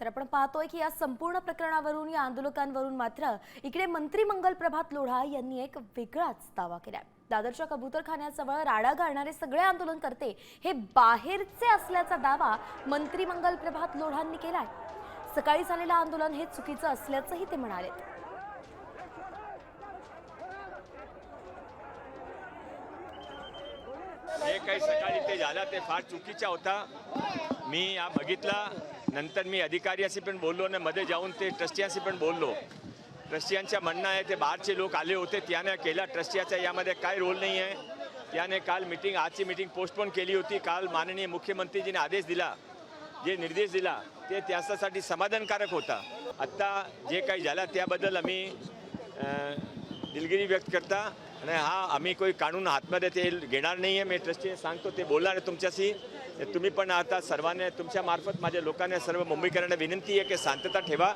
तर आपण पाहतोय की या संपूर्ण प्रकरणावरून या आंदोलकांवरून मात्र इकडे मंत्री मंगल प्रभात लोढा यांनी एक वेगळाच दावा केला दादरच्या कबूतरखान्याजवळ राडा घालणारे सगळे आंदोलनकर्ते हे बाहेरचे असल्याचा दावा मंत्री मंगल प्रभात लोढांनी केलाय. सकाळी झालेलं आंदोलन हे चुकीचं असल्याचंही ते म्हणाले जे काही सकाळी ते झालं ते फार चुकीचा होता. मी या बघितला नंतर मी अधिकाऱ्याशी पण बोललो आणि मध्ये जाऊन ते ट्रस्टियांशी पण बोललो. ट्रस्टियांचं म्हणणं आहे ते बाहेरचे लोक आले होते त्याने केला ट्रस्टियाचा यामध्ये काय रोल नाही आहे. त्याने काल मिटिंग आजची मिटिंग पोस्टपोन केली होती काल माननीय मुख्यमंत्रीजीने आदेश दिला जे निर्देश दिला ते त्याच्यासाठी समाधानकारक होता. आत्ता जे काही झालं त्याबद्दल आम्ही दिलगिरी व्यक्त करता. आणि हा आम्ही कोई कानून हातमध्ये ते घेणार नाही आहे मी ट्रस्टी सांगतो ते बोलणार आहे तुमच्याशी. तुम्ही पण आता सर्वांनी तुमच्या मार्फत माझ्या लोकांना सर्व मुंबईकरांना विनंती आहे की शांतता ठेवा.